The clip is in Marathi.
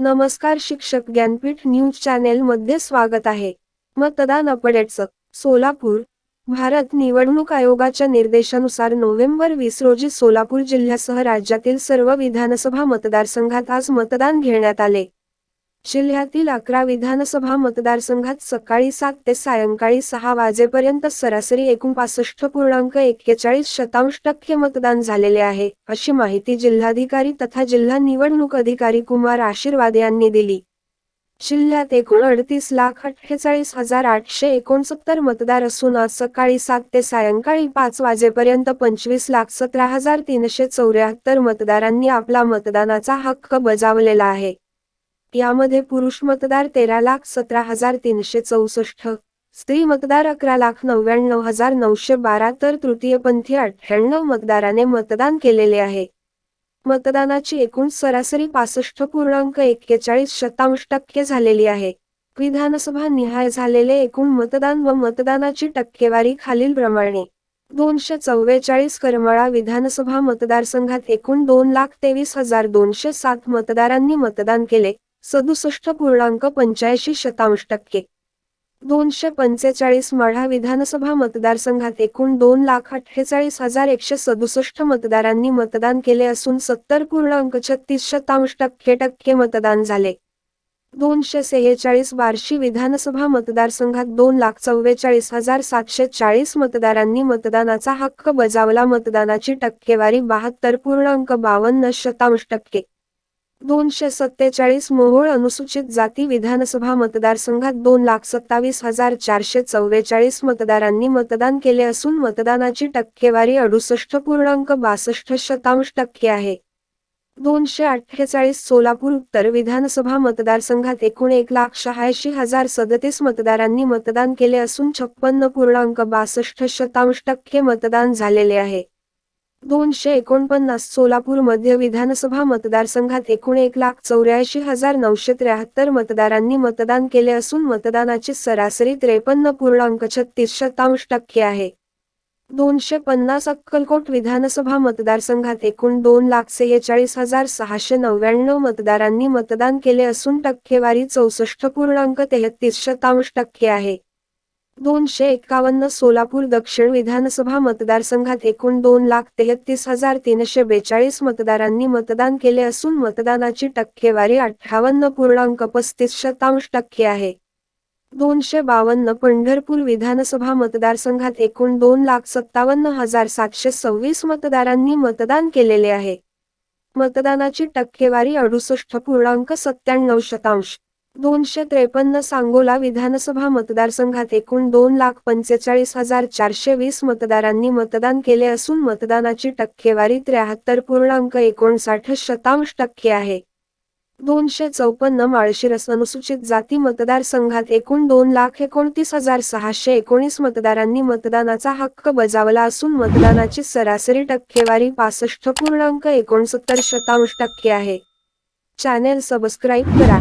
नमस्कार शिक्षक ज्ञानपीठ न्यूज चॅनेल मध्ये स्वागत आहे. मतदान अपडेट्स सोलापूर. भारत निवडणूक आयोगाच्या निर्देशानुसार नोव्हेंबर वीस रोजी सोलापूर जिल्ह्यासह राज्यातील सर्व विधानसभा मतदारसंघात आज मतदान घेण्यात आले. जिल्ह्यातील अकरा विधानसभा मतदारसंघात सकाळी सात ते सायंकाळी सहा वाजेपर्यंत सरासरी एकूण पासष्ट पूर्णांक एक्केचाळीस शतांश टक्के मतदान झालेले आहे अशी माहिती जिल्हाधिकारी तथा जिल्हा निवडणूक अधिकारी कुमार आशीर्वाद यांनी दिली. जिल्ह्यात एकूण अडतीस लाख अठ्ठेचाळीस हजार आठशे एकोणसत्तर मतदार असून आज सकाळी सात ते सायंकाळी पाच वाजेपर्यंत पंचवीस लाख सतरा हजार तीनशे चौऱ्याहत्तर मतदारांनी आपला मतदानाचा हक्क बजावलेला आहे. यामध्ये पुरुष मतदार तेरा लाख सतरा हजार तीनशे चौसष्ट स्त्री मतदार अकरा लाख नव्याण्णव हजार नऊशे बारा तर तृतीयपंथी अठ्ठ्याण्णव मतदाराने मतदान केलेले आहे. मतदानाची एकूण सरासरी पासष्ट पूर्णांक एक्केचाळीस शतांश टक्के झालेली आहे. विधानसभा निहाय झालेले एकूण मतदान व मतदानाची टक्केवारी खालीलप्रमाणे दोनशे चव्वेचाळीस करमाळा विधानसभा मतदारसंघात एकूण दोन लाख तेवीस हजार दोनशे सात मतदारांनी मतदान केले. सदुसष्ट पूर्णांक पंच्याऐंशी शतांश टक्के. दोनशे पंचेचाळीस माढा विधानसभा मतदारसंघात एकूण दोन लाख अठ्ठेचाळीस हजार एकशे सदुसष्ट मतदारांनी मतदान केले असून सत्तर पूर्णांक छत्तीस शतांश टक्के टक्के मतदान झाले. दोनशे सेहेचाळीस बार्शी विधानसभा मतदारसंघात दोन लाख चव्वेचाळीस हजार सातशे चाळीस मतदारांनी मतदानाचा हक्क बजावला. मतदानाची टक्केवारी बहात्तर पूर्णांक बावन्न शतांश टक्के. दोनशे सत्तेचाळीस मोहोळ अनुसूचित जाती विधानसभा मतदारसंघात दोन लाख सत्तावीस हजार चारशे चव्वेचाळीस मतदारांनी मतदान केले असून मतदानाची टक्केवारी अडुसष्ट पूर्णांक बासष्ट शतांश टक्के आहे. दोनशे अठ्ठेचाळीस सोलापूर उत्तर विधानसभा मतदारसंघात एकूण एक लाख शहाऐंशी हजार सदतीस मतदारांनी मतदान केले असून छप्पन्न पूर्णांक बासष्ट शतांश टक्के मतदान झालेले आहे. दोनशे एकोणपन्नास सोलापूर मध्य विधानसभा मतदारसंघात एकूण एक लाख चौऱ्याऐंशी हजार नऊशे त्र्याहत्तर मतदारांनी मतदान केले असून मतदानाची सरासरी त्रेपन्न पूर्णांक छत्तीस शतांश टक्के आहे. दोनशे पन्नास अक्कलकोट विधानसभा मतदारसंघात एकूण दोन लाख सेहेचाळीस हजार सहाशे नव्याण्णव मतदारांनी मतदान केले असून टक्केवारी चौसष्ट पूर्णांक तेहतीस शतांश टक्के आहे. दोनशे एक्कावन्न सोलापूर दक्षिण विधानसभा मतदारसंघात एकूण दोन लाख तेहतीस हजार तीनशे बेचाळीस मतदारांनी मतदान केले असून मतदानाची टक्केवारी अठ्ठावन्न पूर्णांक पस्तीस शतांश टक्के आहे. दोनशे बावन्न पंढरपूर विधानसभा मतदारसंघात एकूण दोन लाख सत्तावन्न हजार सातशे सव्वीस मतदारांनी मतदान केलेले आहे. मतदानाची टक्केवारी अडुसष्ट पूर्णांक सत्त्याण्णव शतांश दोनशे त्रेपन्न सांगोला विधानसभा मतदारसंघात एकूण दोन लाख पंचेचाळीस हजार चारशे वीस मतदारांनी मतदान केले असून मतदानाची टक्केवारी त्र्याहत्तर पूर्णांक एकोणसाठ शतांश टक्के आहे. दोनशे चौपन्न माळशिरस अनुसूचित जाती मतदारसंघात एकूण दोन लाख एकोणतीस हजार सहाशे एकोणीस मतदारांनी मतदानाचा हक्क बजावला असून मतदानाची सरासरी टक्केवारी पासष्ट पूर्णांक एकोणसत्तर शतांश टक्के आहे. चॅनेल सबस्क्राईब करा.